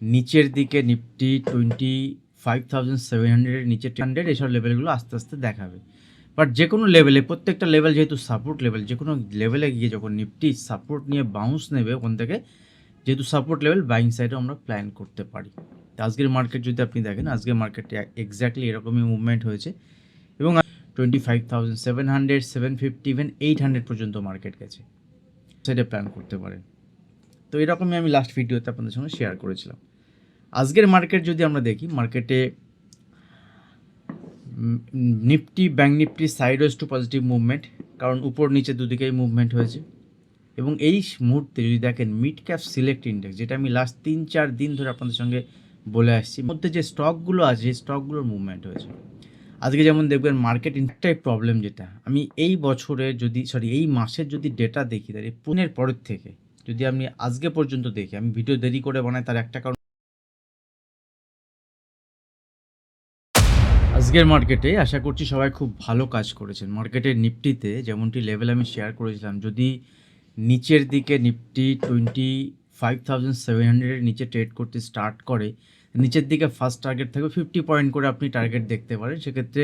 নিচের দিকে Nifty twenty five thousand seven হান্ড্রেডের নিচে হান্ড্রেড, এসব লেভেলগুলো আস্তে আস্তে দেখাবে। বাট যে কোনো লেভেলে, প্রত্যেকটা লেভেল যেহেতু সাপোর্ট লেভেল, যে কোনো লেভেলে গিয়ে যখন নিফটি সাপোর্ট নিয়ে বাউন্স নেবে, ওখান থেকে যেহেতু সাপোর্ট লেভেল বাইং সাইডে আমরা প্ল্যান করতে পারি। তো আজকের মার্কেট যদি আপনি দেখেন, আজকের মার্কেটে এক্স্যাক্টলি এরকমই মুভমেন্ট হয়েছে। এবং twenty five thousand seven hundred, seven fifty even eight hundred পর্যন্ত মার্কেট গেছে। সাইডে প্ল্যান করতে পারেন। তো এরকমই আমি লাস্ট ভিডিওতে আপনাদের সঙ্গে শেয়ার করেছিলাম। আজকের মার্কেট যদি আমরা দেখি, মার্কেটে Nifty bank Nifty sideways to positive movement কারণ উপর নিচে দুদিকেই মুভমেন্ট হয়েছে। এবং এই মুহূর্তে যদি দেখেন মিড ক্যাপ সিলেক্ট ইন্ডেক্স যেটা আমি লাস্ট তিন চার দিন ধরে আপনাদের সঙ্গে বলে আসছি, মধ্যে যে স্টকগুলো আছে, সেই স্টকগুলোর মুভমেন্ট হয়েছে। আজকে যেমন দেখবেন মার্কেট একটাই প্রবলেম যেটা। আমি এই বছরের যদি সরি এই মাসের যদি ডেটা দেখি, তাহলে পুনের পরের থেকে যদি আমি আজকে পর্যন্ত দেখি, আমি ভিডিও দেরি করে বানাই, তার একটা কারণ আজকের মার্কেটে আশা করছি সবাই খুব ভালো কাজ করেছেন। মার্কেটের নিফটিতে যেমনটি লেভেল আমি শেয়ার করেছিলাম, যদি নিচের দিকে Nifty twenty five thousand seven হান্ড্রেডের নিচে ট্রেড করতে স্টার্ট করে, নিচের দিকে ফার্স্ট টার্গেট থাকবে ফিফটি পয়েন্ট করে আপনি টার্গেট দেখতে পারেন। সেক্ষেত্রে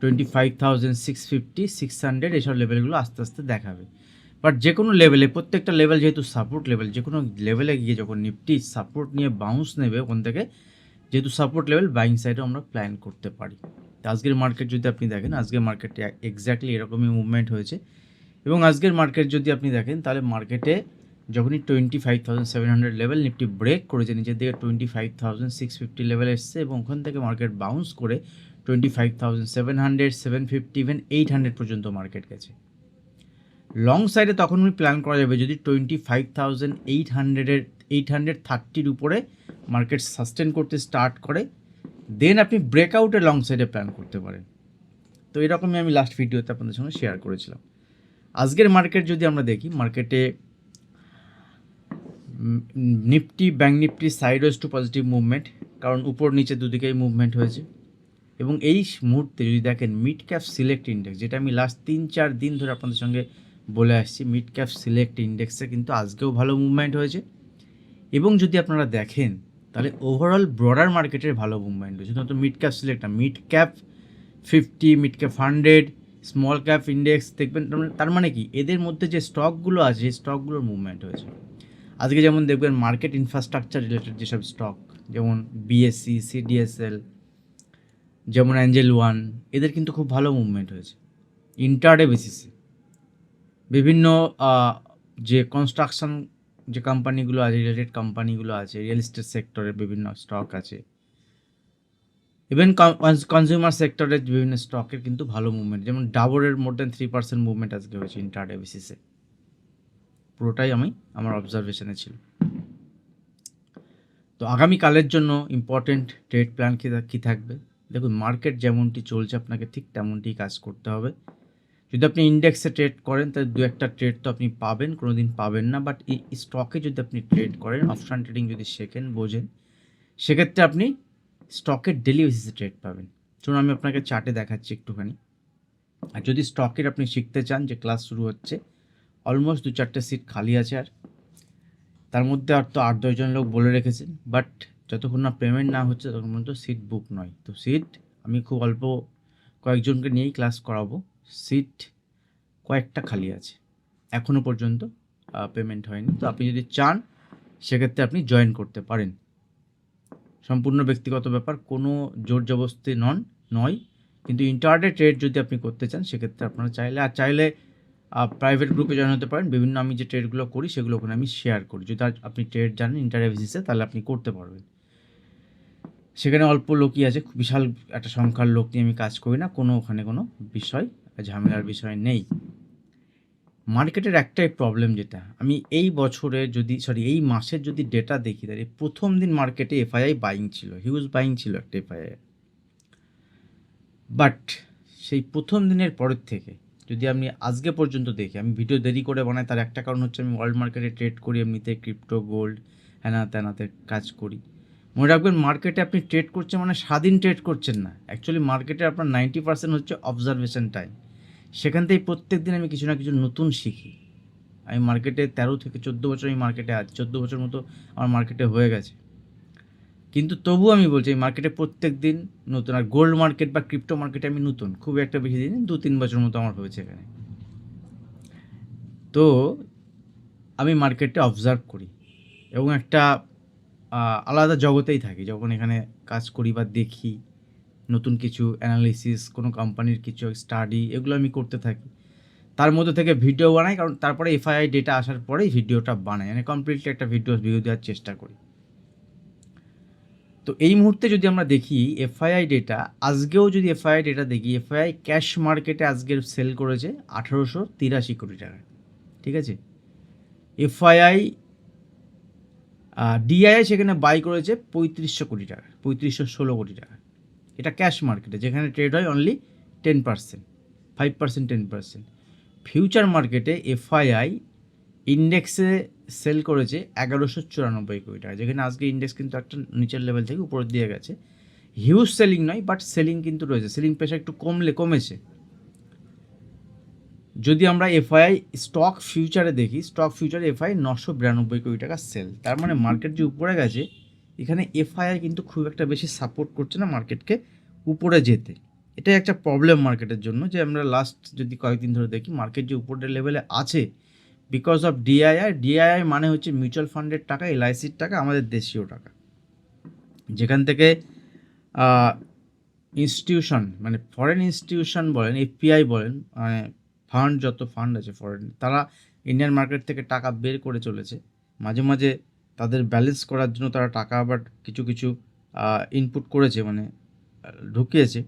twenty five thousand six fifty six hundred এসব লেভেলগুলো আস্তে আস্তে দেখাবে। বাট যে কোনো লেভেলে প্রত্যেকটা লেভেল যেহেতু সাপোর্ট লেভেল যে কোনো লেভেলে গিয়ে যখন নিফটি সাপোর্ট নিয়ে বাউন্স নেবে, ওখান থেকে যেহেতু সাপোর্ট লেভেল বাইং সাইডে আমরা প্ল্যান করতে পারি। তো আজকের মার্কেট যদি আপনি দেখেন, আজকের মার্কেটে এক্স্যাক্টলি এরকমই মুভমেন্ট হয়েছে। এবং আজকের মার্কেট যদি আপনি দেখেন, তাহলে মার্কেটে যখনই twenty five thousand seven hundred level Nifty break করেছে, নিচের দিকে twenty five thousand six fifty level এসছে এবং ওখান থেকে মার্কেট বাউন্স করে twenty five thousand seven hundred seven fifty even eight hundred পর্যন্ত মার্কেট গেছে। লং সাইডে তখনই প্ল্যান করা যাবে যদি টোয়েন্টি ফাইভ থাউজেন্ড এইট হান্ড্রেডের এইট হান্ড্রেড থার্টির উপরে মার্কেট সাস্টেন করতে স্টার্ট করে দেন আপনি ব্রেকআউটে লং সাইডে প্ল্যান করতে পারেন। তো এরকমই আমি লাস্ট ভিডিওতে আপনাদের সঙ্গে শেয়ার করেছিলাম। আজকের মার্কেট যদি আমরা দেখি মার্কেটে Nifty bank Nifty sideways to positive movement কারণ উপর নিচে দুদিকেই মুভমেন্ট হয়েছে। এবং এই মুহূর্তে যদি দেখেন মিড ক্যাপ সিলেক্ট ইন্ডেক্স যেটা আমি লাস্ট তিন, চার দিন ধরে আপনাদের সঙ্গে বলে আসছি মিড ক্যাপ সিলেক্ট ইন্ডেক্সে কিন্তু আজকেও ভালো মুভমেন্ট হয়েছে। এবং যদি আপনারা দেখেন, তাহলে ওভারঅল ব্রডার মার্কেটের ভালো মুভমেন্ট হয়েছে। শুধুমাত্র মিড ক্যাপ সিলেক্ট না mid cap fifty mid cap hundred small cap index দেখবেন, তার মানে- তার মানে কি? এদের মধ্যে যে স্টকগুলো আছে, সেই স্টকগুলোর মুভমেন্ট হয়েছে। আজকে যেমন দেখবেন মার্কেট ইনফ্রাস্ট্রাকচার রিলেটেড যেসব স্টক যেমন বিএসসি সিডিএসএল যেমন অ্যাঞ্জেল ওয়ান এদের কিন্তু খুব ভালো মুভমেন্ট হয়েছে। ইন্টারডে বেসিসে বিভিন্ন যে কনস্ট্রাকশন যে কোম্পানিগুলো আছে রিলেটেড কোম্পানিগুলো আছে রিয়েল এস্টেট সেক্টরের বিভিন্ন স্টক আছে। ইভেন কনজিউমার সেক্টরের বিভিন্ন স্টকের কিন্তু ভালো মুভমেন্ট যেমন ডাবরের more than three percent movement আজকে হয়েছে ইন্টারডে বেসিসে পুরোটাই আমি, আমার অবজারভেশনে ছিল। তো আগামীকালের জন্য ইম্পর্টেন্ট ট্রেড প্ল্যান কী কী থাকবে? দেখুন মার্কেট যেমনটি চলছে, আপনাকে ঠিক তেমনটি কাজ করতে হবে। যদি আপনি ইন্ডেক্সে ট্রেড করেন, তাহলে দু একটা ট্রেড তো আপনি পাবেন কোনো দিন পাবেন না। বাট এই স্টকে যদি আপনি ট্রেড করেন অপশান ট্রেডিং যদি শেখেন, বোঝেন, সেক্ষেত্রে আপনি স্টকের ডেলি বেসিসে ট্রেড পাবেন। চলুন আমি আপনাকে চার্টে দেখাচ্ছি একটুখানি। আর যদি স্টকের আপনি শিখতে চান যে ক্লাস শুরু হচ্ছে অলমোস্ট দু চারটে সিট খালি আছে আর। তার মধ্যে আর তো আট দশজন লোক বলে রেখেছেন। বাট যতক্ষণ না পেমেন্ট না হচ্ছে, ততক্ষণ পর্যন্ত সিট বুক নয়। তো সিট আমি খুব অল্প কয়েকজনকে নিয়েই ক্লাস করাবো। সিট কয়েকটা খালি আছে। এখনও পর্যন্ত পেমেন্ট হয়নি। তো আপনি যদি চান, সেক্ষেত্রে আপনি জয়েন করতে পারেন। সম্পূর্ণ ব্যক্তিগত ব্যাপার, কোনো জোর জবস্তি নন, নয়। কিন্তু ইন্টারডে ট্রেড যদি আপনি করতে চান, সেক্ষেত্রে আপনারা চাইলে, আর চাইলে প্রাইভেট গ্রুপে জয়েন হতে পারেন। বিভিন্ন আমি যে ট্রেডগুলো করি, সেগুলো ওখানে আমি শেয়ার করি। যদি আপনি ট্রেড জানেন ইন্টারডে বেসিসে তাহলে আপনি করতে পারবেন। সেখানে অল্প লোকই আছে, বিশাল একটা সংখ্যার লোক নিয়ে আমি কাজ করি না। কোনো ওখানে কোনো বিষয় ঝামেলার বিষয় নেই। মার্কেটের একটাই প্রবলেম যেটা, আমি এই বছরে যদি সরি এই মাসের যদি ডেটা দেখি, তাহলে প্রথম দিন মার্কেটে এফআইআই বাইং ছিল হিউজ বাইং ছিল একটা এফআইআই বাট সেই প্রথম দিনের পরের থেকে, যদি আপনি আজকে পর্যন্ত দেখি, আমি ভিডিও দেরি করে বানাই, তার একটা কারণ হচ্ছে আমি ওয়ার্ল্ড মার্কেটে ট্রেড করি, এমনিতে ক্রিপ্টো গোল্ড হ্যানা ত্যানাতে কাজ করি। মনে রাখবেন মার্কেটে আপনি ট্রেড করছেন মানে স্বাধীন ট্রেড করছেন না। অ্যাকচুয়ালি মার্কেটে আপনার নাইনটি পার্সেন্ট হচ্ছে অবজারভেশন টাইম সেখান থেকে প্রত্যেক দিন আমি কিছু না কিছু নতুন শিখি। আমি মার্কেটে তেরো থেকে চোদ্দ বছর আমি মার্কেটে আছি, চোদ্দ বছর মতো আমার মার্কেটে হয়ে গেছে। কিন্তু তবু আমি বলছি, এই মার্কেটে প্রত্যেক দিন নতুন, আর গোল্ড মার্কেট বা ক্রিপ্টো মার্কেটে আমি নতুন, খুব একটা বেশি দিন, দু তিন বছর মতো আমার হয়েছে এখানে। তো আমি মার্কেটটা অবজার্ভ করি এবং একটা আলাদা জগতেই থাকি। যখন এখানে কাজ করি বা দেখি নতুন কিছু অ্যানালিসিস কোনো কোম্পানির কিছু স্টাডি এগুলো আমি করতে থাকি। তার মধ্যে থেকে ভিডিও বানাই, কারণ তারপরে এফআইআই ডেটা আসার পরেই ভিডিওটা বানাই। মানে কমপ্লিটলি একটা ভিডিও ভিডিও দেওয়ার চেষ্টা করি। তো এই মুহূর্তে যদি আমরা দেখি এফআইআই ডেটা আজকেও যদি এফআইআই ডেটা দেখি এফআইআই ক্যাশ মার্কেটে আজকের সেল করেছে আঠারোশো তিরাশি কোটি টাকা ঠিক আছে? এফআইআই ডিআইআই সেখানে বাই করেছে পঁয়ত্রিশশো কোটি টাকা পঁয়ত্রিশশো ষোলো কোটি টাকা এটা ক্যাশ মার্কেটে যেখানে ট্রেড হয় only ten percent five percent ten percent future মার্কেটে এফআইআই ইন্ডেক্সে সেল করেছে এগারোশো চুরানব্বই কোটি টাকা, যেখানে আজকে ইন্ডেক্স কিন্তু একটা নিচের লেভেল থেকে উপরের দিয়ে গেছে। হিউজ সেলিং নয় বাট সেলিং কিন্তু রয়েছে। সেলিং প্রেশার একটু কমলে কমেছে। যদি আমরা এফআইআই স্টক ফিউচারে দেখি স্টক ফিউচারে এফআই নশো বিরানব্বই কোটি টাকা সেল তার মানে মার্কেট যে উপরে গেছে এখানে এফআইআই কিন্তু খুব একটা বেশি সাপোর্ট করছে না মার্কেটকে উপরে যেতে। এটাই একটা প্রবলেম মার্কেটের জন্য যে আমরা লাস্ট যদি কয়েকদিন ধরে দেখি মার্কেট যে উপরের লেভেলে আছে বিকজ অফ ডিআইআই ডিআইআই মানে হচ্ছে মিউচুয়াল ফান্ডের টাকা এলআইসির টাকা, আমাদের দেশীয় টাকা। যেখান থেকে ইনস্টিটিউশন মানে ফরেন ইনস্টিটিউশন বলেন এফপিআই বলেন মানে ফান্ড যত ফান্ড আছে ফরেন তারা ইন্ডিয়ান মার্কেট থেকে টাকা বের করে চলেছে। মাঝে মাঝে তাদের ব্যালেন্স করার জন্য তারা টাকা আবার কিছু কিছু ইনপুট করেছে মানে ঢুকিয়েছে।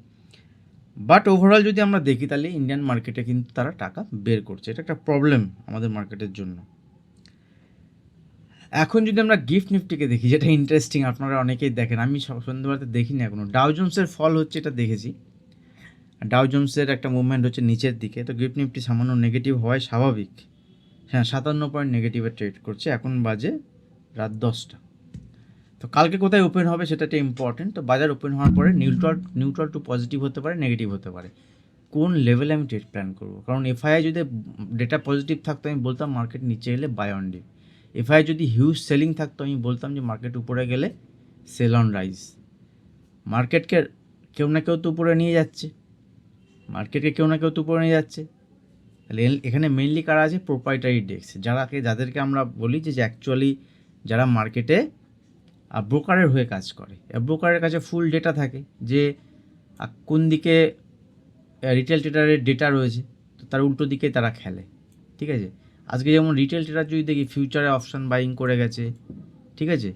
বাট ওভারঅল যদি আমরা দেখি তাহলে ইন্ডিয়ান মার্কেটে কিন্তু তারা টাকা বের করছে। এটা একটা প্রবলেম আমাদের মার্কেটের জন্য। এখন যদি আমরা গিফট নিফটিকে দেখি, যেটা ইন্টারেস্টিং আপনারা অনেকেই দেখেন, আমি সন্ধ্যেবেলাতে দেখিনি এখনও। ডাউ জোন্সের ফল হচ্ছে, এটা দেখেছি। ডাউ জোন্সের একটা মুভমেন্ট হচ্ছে নিচের দিকে, তো গিফট নিফটি সামান্য নেগেটিভ হওয়ায় স্বাভাবিক। হ্যাঁ সাতান্ন পয়েন্ট নেগেটিভে ট্রেড করছে, এখন বাজে রাত দশটা। তো কালকে কোথায় ওপেন হবে সেটা একটা ইম্পর্টেন্ট তো বাজার ওপেন হওয়ার পরে নিউট্রাল নিউট্রাল টু পজিটিভ হতে পারে নেগেটিভ হতে পারে। কোন লেভেলে আমি ট্রেড প্ল্যান করব? কারণ এফআইআই যদি ডেটা পজিটিভ থাকতো, আমি বলতাম মার্কেট নিচে এলে বাই অন ডিপ এফআইআই যদি হিউজ সেলিং থাকতো, আমি বলতাম যে মার্কেট উপরে গেলে সেল অন রাইজ মার্কেটকে কেউ না কেউ তো উপরে নিয়ে যাচ্ছে। মার্কেটকে কেউ না কেউ তো উপরে নিয়ে যাচ্ছে। তাহলে এখানে মেনলি কারা আছে? প্রোপাইটারি ডেস্ক যারাকে, যাদেরকে আমরা বলি যে অ্যাকচুয়ালি যারা মার্কেটে ব্রোকারের হয়ে কাজ করে। ব্রোকারের কাছে ফুল ডেটা থাকে যে কোন দিকে রিটেল ট্রেডারের ডেটা রয়েছে, তো তার উল্টো দিকে তারা খেলে। ঠিক আছে? আজকে যেমন রিটেল ট্রেডার যদি দেখি ফিউচারে অপশান বাইং করে গেছে, ঠিক আছে?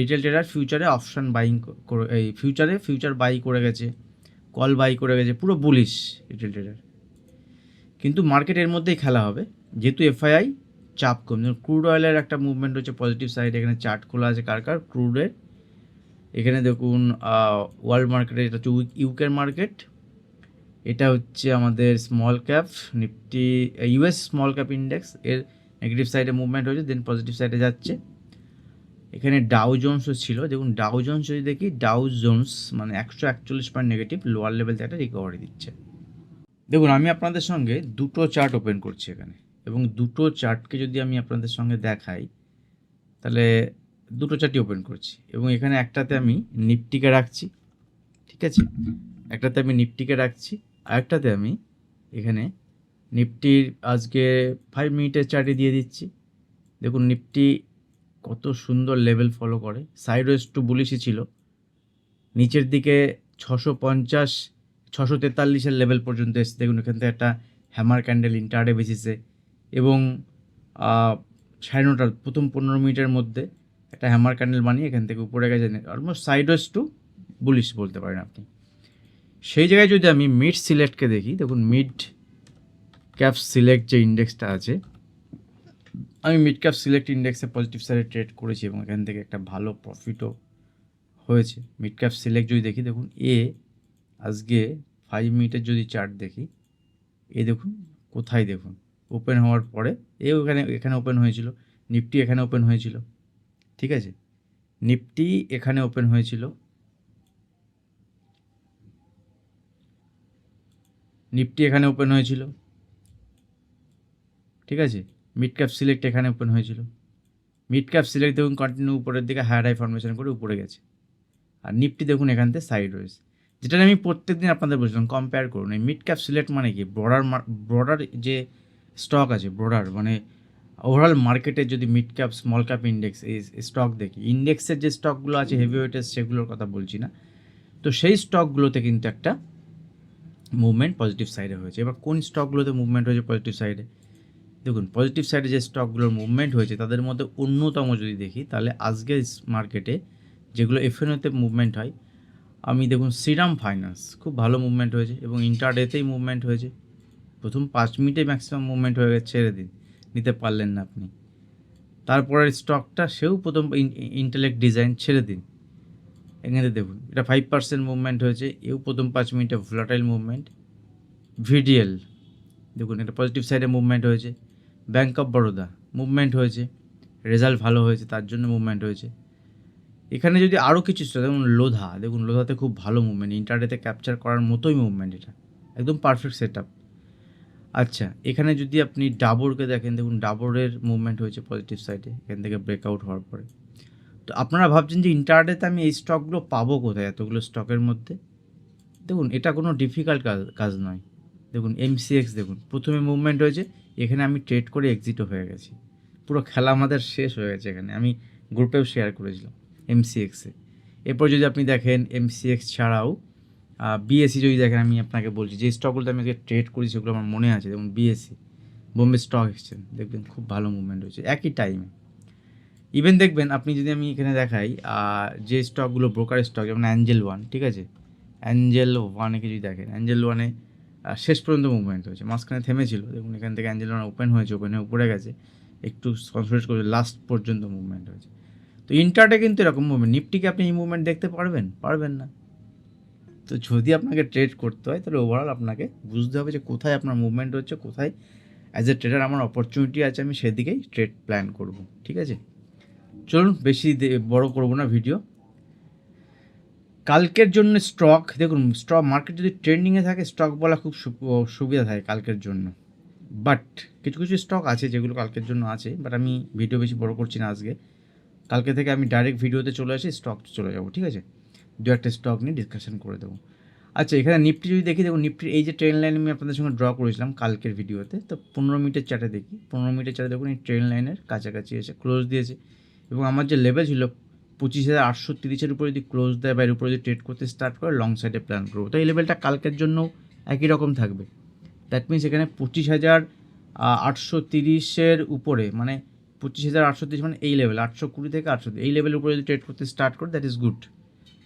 রিটেল ট্রেডার ফিউচারে অপশান বাইং করে এই ফিউচারে ফিউচার বাই করে গেছে কল বাই করে গেছে, পুরো বুলিশ রিটেল ট্রেডার কিন্তু মার্কেটের মধ্যেই খেলা হবে। যেহেতু এফআইআই চাপ কম যেমন ক্রুড অয়েলের একটা মুভমেন্ট হচ্ছে পজিটিভ সাইড এখানে চার্ট খোলা আছে কার কার? ক্রুডের এখানে দেখুন ওয়ার্ল্ড মার্কেটে এটা হচ্ছে ইউকের মার্কেট এটা হচ্ছে আমাদের small cap Nifty US small cap index এর নেগেটিভ সাইডে মুভমেন্ট হয়েছে দেন পজিটিভ সাইডে যাচ্ছে। এখানে ডাউ জোন্সও ছিল। দেখুন ডাউ জোন্স যদি দেখি ডাউ জোন্স মানে একশো একচল্লিশ পয়েন্ট নেগেটিভ লোয়ার লেভেল একটা রিকভারি দিচ্ছে। দেখুন, আমি আপনাদের সঙ্গে দুটো চার্ট ওপেন করছি এখানে। এবং দুটো চার্টকে যদি আমি আপনাদের সঙ্গে দেখাই, তাহলে দুটো চার্টই ওপেন করছি। এবং এখানে একটাতে আমি নিফটিকে রাখছি, ঠিক আছে? একটাতে আমি নিফটিকে রাখছি আরেকটাতে আমি এখানে নিফটির আজকে ফাইভ মিনিটের চার্টে দিয়ে দিচ্ছি। দেখুন নিফটি কত সুন্দর লেভেল ফলো করে। ওয়েস্ট টু বুলিশই ছিল। নিচের দিকে ছশো পঞ্চাশ, ছশো তেতাল্লিশের লেভেল পর্যন্ত এসে দেখুন, এখান থেকে একটা হ্যামার ক্যান্ডেল ইন্টারডে বেসিসে এবং সাড়ে নটার, প্রথম পনেরো মিনিটের মধ্যে একটা হ্যামার ক্যান্ডেল বানিয়ে এখান থেকে উপরে গেছে almost sideways to bullish বলতে পারেন আপনি। সেই জায়গায় যদি আমি মিড সিলেক্টকে দেখি, দেখুন মিড ক্যাপ সিলেক্ট যে ইন্ডেক্সটা আছে, আমি মিড ক্যাপ সিলেক্ট ইন্ডেক্সে পজিটিভ সাইডে ট্রেড করেছি এবং এখান থেকে একটা ভালো প্রফিটও হয়েছে। মিড ক্যাপ সিলেক্ট যদি দেখি, দেখুন এ আজকে ফাইভ মিনিটের যদি চার্ট দেখি, এ দেখুন, কোথায় দেখুন? ওপেন হওয়ার পরে, এ ওখানে, এখানে ওপেন হয়েছিল নিফটি এখানে ওপেন হয়েছিল, ঠিক আছে? নিফটি এখানে ওপেন হয়েছিল নিফটি এখানে ওপেন হয়েছিল, ঠিক আছে? মিড ক্যাপ সিলেক্ট এখানে ওপেন হয়েছিল। মিড ক্যাপ সিলেক্ট দেখুন কন্টিনিউ উপরের দিকে হায়ার হাই ফরমেশন করে উপরে গেছে। আর নিফটি দেখুন এখান থেকে সাইড রয়েছে। যেটা আমি প্রত্যেক দিন আপনাদের বলছিলাম কম্পেয়ার করুন। এই মিড ক্যাপ সিলেক্ট মানে কি? ব্রডার ব্রডার যে স্টক আছে ব্রডার মানে ওভারঅল মার্কেটে যদি mid cap small cap index এই স্টক দেখি ইন্ডেক্সের যে স্টকগুলো আছে হেভি ওয়েটের সেগুলোর কথা বলছি না। তো সেই স্টকগুলোতে কিন্তু একটা মুভমেন্ট পজিটিভ সাইডে হয়েছে। এবার কোন স্টকগুলোতে মুভমেন্ট হয়েছে পজিটিভ সাইডে দেখুন পজিটিভ সাইডে যে স্টকগুলোর মুভমেন্ট হয়েছে তাদের মধ্যে অন্যতম যদি দেখি তাহলে আজকের মার্কেটে যেগুলো এফএনওতে মুভমেন্ট হয় আমি দেখুন শ্রীরাম ফাইন্যান্স খুব ভালো মুভমেন্ট হয়েছে এবং ইন্টারডেতেই মুভমেন্ট হয়েছে। প্রথম পাঁচ মিনিটে ম্যাক্সিমাম মুভমেন্ট হয়ে গেছে, ছেড়ে দিন। নিতে পারলেন না আপনি। তারপরের স্টকটা সেও প্রথম ইন্টেলেক্ট ডিজাইন ছেড়ে দিন। এখানে দেখুন, এটা ফাইভ পার্সেন্ট মুভমেন্ট হয়েছে, এও প্রথম পাঁচ মিনিটে ভোলাটাইল মুভমেন্ট ভিডিএল দেখুন, এটা পজিটিভ সাইডে মুভমেন্ট হয়েছে। ব্যাঙ্ক অফ বরোদা মুভমেন্ট হয়েছে। রেজাল্ট ভালো হয়েছে, তার জন্য মুভমেন্ট হয়েছে। এখানে যদি আরও কিছু ছিল, যেমন লোধা, দেখুন, লোধাতে খুব ভালো মুভমেন্ট ইন্টারনেটে ক্যাপচার করার মতোই মুভমেন্ট এটা। একদম পারফেক্ট সেট আপ আচ্ছা এখানে যদি আপনি ডাবরকে দেখেন, দেখুন ডাবরের মুভমেন্ট হয়েছে পজিটিভ সাইডে এখান থেকে ব্রেকআউট হওয়ার পরে। তো আপনারা ভাবছেন যে ইন্টারনেটে আমি এই স্টকগুলো পাবো কোথায়, এতগুলো স্টকের মধ্যে? দেখুন, এটা কোনো ডিফিকাল্ট কাজ কাজ নয়। দেখুন এমসিএক্স দেখুন, প্রথমে মুভমেন্ট হয়েছে, এখানে আমি ট্রেড করে এক্সিটও হয়ে গেছি। পুরো খেলা আমাদের শেষ হয়ে গেছে এখানে, আমি গ্রুপেও শেয়ার করেছিলাম এমসিএক্সে এরপর যদি আপনি দেখেন এমসিএক্স ছাড়াও বিএসসি যদি দেখেন, আমি আপনাকে বলছি, যে স্টকগুলোতে আমি ট্রেড করি সেগুলো আমার মনে আছে। যেমন বিএসসি বোম্বে স্টক এক্সচেঞ্জ দেখবেন খুব ভালো মুভমেন্ট হয়েছে, একই টাইমে ইভেন দেখবেন, আপনি যদি আমি এখানে দেখাই যে স্টকগুলো ব্রোকার স্টক যেমন অ্যাঞ্জেল ওয়ান ঠিক আছে? অ্যাঞ্জেল ওয়ানে যদি দেখেন অ্যাঞ্জেল ওয়ানে শেষ পর্যন্ত মুভমেন্ট হয়েছে, মাঝখানে থেমেছিল। দেখুন, এখান থেকে অ্যাঞ্জেল ওয়ান ওপেন হয়েছে ওপেন হয়ে উপরে গেছে, একটু কনসেন্ট্রেট করে লাস্ট পর্যন্ত মুভমেন্ট হয়েছে। তো ইন্টারটে কিন্তু এরকম মুভমেন্ট নিফটিকে আপনি এই মুভমেন্ট দেখতে পারবেন? পারবেন না। তো যদি আপনাকে ট্রেড করতে হয়, তাহলে ওভারঅল আপনাকে বুঝতে হবে যে কোথায় আপনার মুভমেন্ট হচ্ছে, কোথায় অ্যাজ এ ট্রেডার আমার অপরচুনিটি আছে, আমি সেদিকেই ট্রেড প্ল্যান করব, ঠিক আছে? চলুন, বেশি বড় করব না ভিডিও কালকের জন্য স্টক দেখুন স্টক মার্কেট যদি ট্রেন্ডিংয়ে থাকে স্টক বলা খুব সুবিধা থাকে কালকের জন্য। বাট কিছু কিছু স্টক আছে যেগুলো কালকের জন্য আছে বাট আমি ভিডিও বেশি বড় করছি না আজকে। কালকে থেকে আমি ডাইরেক্ট ভিডিওতে চলে আসি স্টক চলে যাব, ঠিক আছে? দু একটা স্টক নিয়ে ডিসকাশন করে দেবো। আচ্ছা এখানে নিফটি যদি দেখি, দেখুন নিফটির এই যে ট্রেন লাইন আমি আপনাদের সঙ্গে ড্র করেছিলাম কালকের ভিডিওতে তো পনেরো মিনিটের চার্টে দেখি। পনেরো মিনিটের চার্টে দেখুন এই ট্রেন লাইনের কাছাকাছি এসে ক্লোজ দিয়েছে। এবং আমার যে লেভেল ছিল, পঁচিশ হাজার আটশো তিরিশের উপরে যদি ক্লোজ দেয় বা এর উপরে যদি ট্রেড করতে স্টার্ট করে লং সাইডে প্ল্যান করব। তো এই লেভেলটা কালকের জন্য একই রকম থাকবে। দ্যাট মিনস এখানে পঁচিশ হাজার আটশো তিরিশের উপরে মানে পঁচিশ হাজার আটশো তিরিশ মানে এই লেভেল আটশো কুড়ি থেকে আটশো এই লেভেলের উপরে যদি ট্রেড করতে স্টার্ট করে দ্যাট ইজ গুড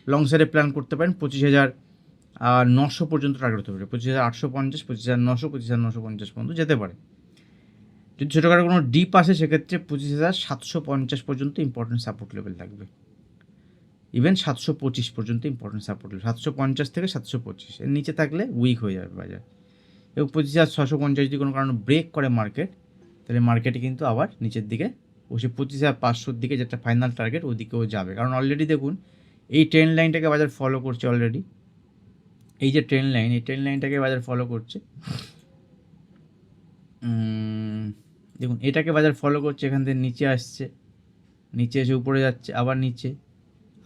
লং সাইডে প্ল্যান করতে পারেন পঁচিশ হাজার নশো পর্যন্ত টার্গেট হতে পারে। পঁচিশ হাজার আটশো পঞ্চাশ, পঁচিশ হাজার নশো, পঁচিশ হাজার নশো পঞ্চাশ পর্যন্ত যেতে পারে। যদি ছোটোখাটো কোনো ডিপ আসে, সেক্ষেত্রে পঁচিশ হাজার সাতশো পঞ্চাশ পর্যন্ত ইম্পর্টেন্ট সাপোর্ট লেভেল থাকবে ইভেন সাতশো পঁচিশ পর্যন্ত ইম্পর্টেন্ট সাপোর্ট লেভেল সাতশো পঞ্চাশ থেকে সাতশো পঁচিশ, এর নিচে থাকলে উইক হয়ে যাবে বাজার। এবং পঁচিশ হাজার ছশো পঞ্চাশ যদি কোনো কারণে ব্রেক করে মার্কেট তাহলে মার্কেটে কিন্তু আবার নিচের দিকে ও সে পঁচিশ হাজার পাঁচশোর দিকে যেটা ফাইনাল টার্গেট ওদিকেও যাবে। কারণ অলরেডি দেখুন এই ট্রেন লাইনটাকে বাজার ফলো করছে অলরেডি এই যে ট্রেন লাইন এই ট্রেন লাইনটাকে বাজার ফলো করছে। দেখুন, এটাকে বাজার ফলো করছে, এখান থেকে নিচে আসছে। নিচে এসে উপরে যাচ্ছে, আবার নিচে,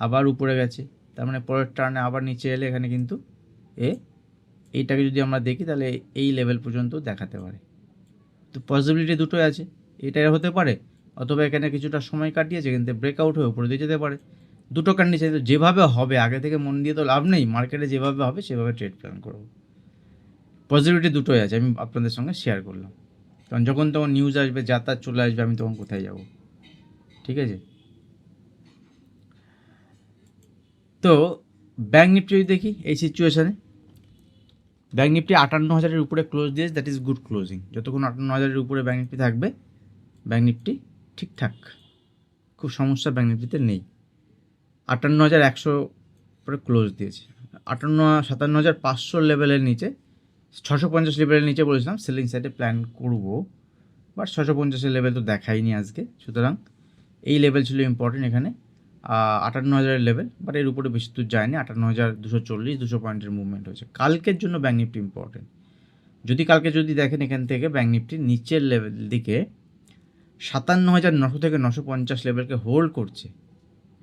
আবার উপরে গেছে। তার মানে পরের টার্নে আবার নিচে এলে এখানে কিন্তু এ, এইটাকে যদি আমরা দেখি, তাহলে এই লেভেল পর্যন্ত দেখাতে পারে। তো পসিবিলিটি দুটোই আছে। এটাই হতে পারে, অথবা এখানে কিছুটা সময় কাটিয়েছে, কিন্তু ব্রেকআউট হয়ে উপরে দিয়ে যেতে পারে। দুটো কন্ডিশন যেভাবে হবে, আগে থেকে মন দিয়ে তো লাভ নেই মার্কেটে যেভাবে হবে, সেভাবে ট্রেড প্ল্যান করব। পজিটিভিটি দুটোই আছে, আমি আপনাদের সঙ্গে শেয়ার করলাম। কারণ যখন তখন নিউজ আসবে যাতায়াত চলে আসবে, আমি তখন কোথায় যাব? ঠিক আছে? তো ব্যাঙ্ক নিফটি যদি দেখি, এই সিচুয়েশানে ব্যাঙ্ক নিফটি আটান্ন হাজারের উপরে ক্লোজ দিয়েছে দ্যাট ইজ গুড ক্লোজিং যতক্ষণ আটান্ন হাজারের উপরে ব্যাঙ্ক নিফটি থাকবে ব্যাঙ্ক নিফটি ঠিকঠাক। খুব সমস্যা ব্যাঙ্ক নিফটিতে নেই। আটান্ন হাজার একশো উপরে ক্লোজ দিয়েছে। আটান্ন সাতান্ন হাজার পাঁচশো লেভেলের নিচে, ছশো পঞ্চাশ লেভেলের নিচে বলেছিলাম সেলিং সাইডে প্ল্যান করব বাট ছশো পঞ্চাশের লেভেল তো দেখাইনি আজকে। সুতরাং এই লেভেল ছিল ইম্পর্টেন্ট এখানে। আটান্ন হাজারের লেভেল বাট এর উপরে বেশি দূর যায়নি। আটান্ন হাজার দুশো চল্লিশ, দুশো পয়েন্টের মুভমেন্ট হয়েছে। কালকের জন্য ব্যাঙ্ক নিফটি ইম্পর্টেন্ট যদি কালকে যদি দেখেন এখান থেকে ব্যাঙ্ক নিফটি নিচের লেভেল দিকে সাতান্ন হাজার নশো থেকে নশো পঞ্চাশ লেভেলকে হোল্ড করছে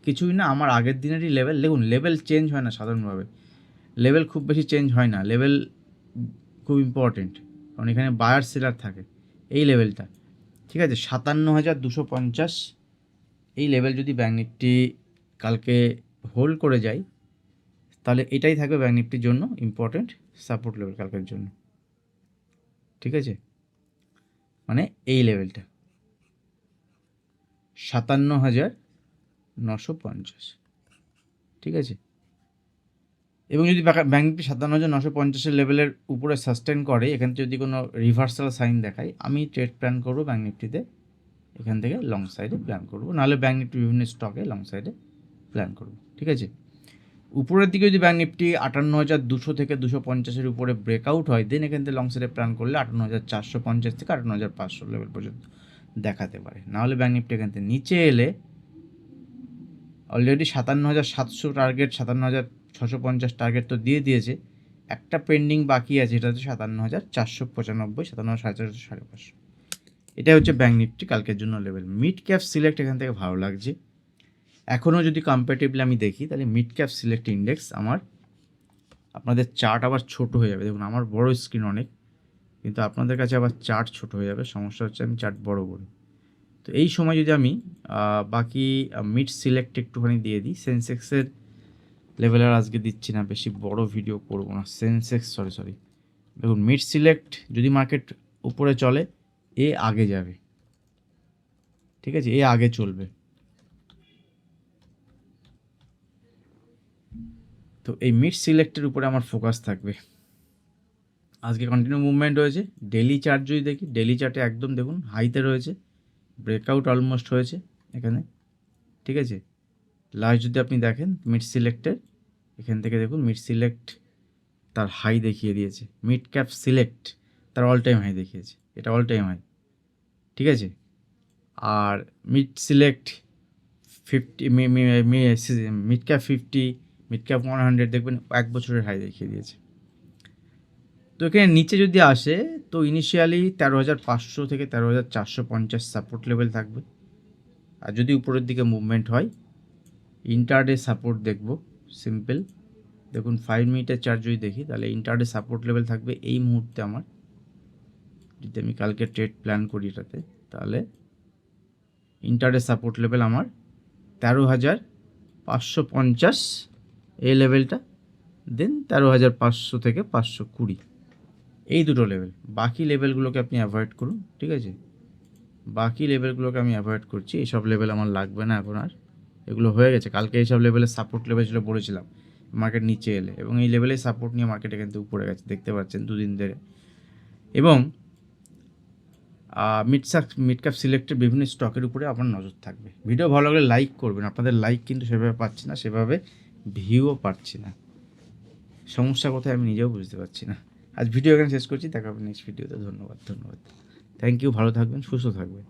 কিছুই না, আমার আগের দিনেরই লেভেল দেখুন লেভেল চেঞ্জ হয় না সাধারণভাবে। লেভেল খুব বেশি চেঞ্জ হয় না। লেভেল খুব ইম্পর্টেন্ট কারণ এখানে বায়ার সেলার থাকে। এই লেভেলটা ঠিক আছে? সাতান্ন হাজার দুশো পঞ্চাশ। এই লেভেল যদি ব্যাঙ্ক নিফটি কালকে হোল্ড করে যায়, তাহলে এটাই থাকবে ব্যাঙ্ক নিফটির জন্য ইম্পর্টেন্ট সাপোর্ট লেভেল কালকের জন্য। ঠিক আছে? মানে এই লেভেলটা সাতান্ন হাজার নশো পঞ্চাশ। ঠিক আছে? এবং যদি ব্যাক- নিফটি সাতান্ন হাজার নশো পঞ্চাশের লেভেলের উপরে সাস্টেন করে, এখান থেকে যদি কোনো রিভার্সাল সাইন দেখায়, আমি ট্রেড প্ল্যান করব ব্যাঙ্ক নিফটিতে এখান থেকে লং সাইডে প্ল্যান করব। নাহলে ব্যাঙ্ক নিফটি বিভিন্ন স্টকে লং সাইডে প্ল্যান করব। ঠিক আছে? উপরের দিকে যদি ব্যাঙ্ক নিফটি আটান্ন হাজার দুশো থেকে দুশো পঞ্চাশের উপরে ব্রেকআউট হয় দেন এখান থেকে লং সাইডে প্ল্যান করলে আটান্ন হাজার চারশো পঞ্চাশ থেকে আটান্ন হাজার পাঁচশো লেভেল পর্যন্ত দেখাতে পারে। নাহলে ব্যাঙ্ক নিফটি এখান থেকে নিচে এলে অলরেডি সাতান্ন হাজার সাতশো টার্গেট সাতান্ন হাজার ছশো পঞ্চাশ টার্গেট তো দিয়ে দিয়েছে। একটা পেন্ডিং বাকি আছে এটা হচ্ছে সাতান্ন হাজার চারশো পঁচানব্বই সাতান্ন সাড়ে চারশো সাড়ে পাঁচশো। এটা হচ্ছে ব্যাঙ্ক নিফটি কালকের জন্য লেভেল মিড ক্যাপ সিলেক্ট এখান থেকে ভালো লাগছে। এখনও যদি কম্পারেটিভলি আমি দেখি, তাহলে মিড ক্যাপ সিলেক্ট ইন্ডেক্স আমার, আপনাদের চার্ট আবার ছোট হয়ে যাবে। দেখুন, আমার বড় স্ক্রিন অনেক, কিন্তু আপনাদের কাছে আবার চার্ট ছোট হয়ে যাবে। সমস্যা হচ্ছে আমি চার্ট বড় করি। তো এই সময় যদি আমি বাকি মিড সিলেক্ট একটুখানি দিয়ে দিই সেন্সেক্সের লেভেল আর আজকে দিচ্ছি না, বেশি বড় ভিডিও করব না সেন্সেক্স সরি সরি দেখুন মিড সিলেক্ট যদি মার্কেট উপরে চলে, এ আগে যাবে। ঠিক আছে? এ আগে চলবে। তো এই মিড সিলেক্টের উপরে আমার ফোকাস থাকবে। আজকে কন্টিনিউ মুভমেন্ট রয়েছে। ডেলি চার্ট যদি দেখি ডেলি চার্টে একদম দেখুন হাইতে রয়েছে। ব্রেকআউট অলমোস্ট হয়েছে এখানে, ঠিক আছে? লাস্ট যদি আপনি দেখেন মিড সিলেক্টের এখান থেকে দেখুন মিড সিলেক্ট তার হাই দেখিয়ে দিয়েছে। মিড ক্যাপ সিলেক্ট তার অল টাইম হাই দেখিয়েছে। এটা অল টাইম হাই ঠিক আছে? আর mid select fifty mid cap fifty mid cap one hundred দেখবেন এক বছরের হাই দেখিয়ে দিয়েছে। তো এখানে নিচে যদি আসে, তো ইনিশিয়ালি তেরো হাজার পাঁচশো থেকে তেরো হাজার চারশো পঞ্চাশ সাপোর্ট লেভেল থাকবে। আর যদি উপরের দিকে মুভমেন্ট হয় ইন্টারডে সাপোর্ট দেখব সিম্পল দেখুন ফাইভ মিনিটের চার্জ যদি দেখি, তাহলে ইন্টারডে সাপোর্ট লেভেল থাকবে এই মুহূর্তে আমার। যদি আমি কালকে ট্রেড প্ল্যান করি এটাতে, তাহলে ইন্টারডে সাপোর্ট লেভেল আমার তেরো হাজার পাঁচশো পঞ্চাশ, এই লেভেলটা দেন তেরো হাজার পাঁচশো থেকে পাঁচশো কুড়ি। এই দুটো লেভেল বাকি লেভেলগুলোকে আপনি অ্যাভয়েড করুন, ঠিক আছে? বাকি লেভেলগুলোকে আমি অ্যাভয়েড করছি এইসব লেভেল আমার লাগবে না এখন আর। এগুলো হয়ে গেছে। কালকে এইসব লেভেলের সাপোর্ট লেভেল ছিল বলেছিলাম মার্কেট নিচে এলে। এবং এই লেভেলে সাপোর্ট নিয়ে মার্কেটে কিন্তু উপরে গেছে, দেখতে পাচ্ছেন দুদিন ধরে। এবং মিড মিড ক্যাপ সিলেক্টেড বিভিন্ন স্টকের উপরে আপনার নজর থাকবে। ভিডিও ভালো লাগলে লাইক করবেন। আপনাদের লাইক কিন্তু সেভাবে পাচ্ছি না, সেভাবে ভিউও পাচ্ছি না। সমস্যা কোথায় আমি নিজেও বুঝতে পারছি না। আজ ভিডিও এখানে শেষ করছি, দেখা হবে নেক্সট ভিডিওতে ধন্যবাদ ধন্যবাদ। থ্যাংক ইউ ভালো থাকবেন, সুস্থ থাকবেন।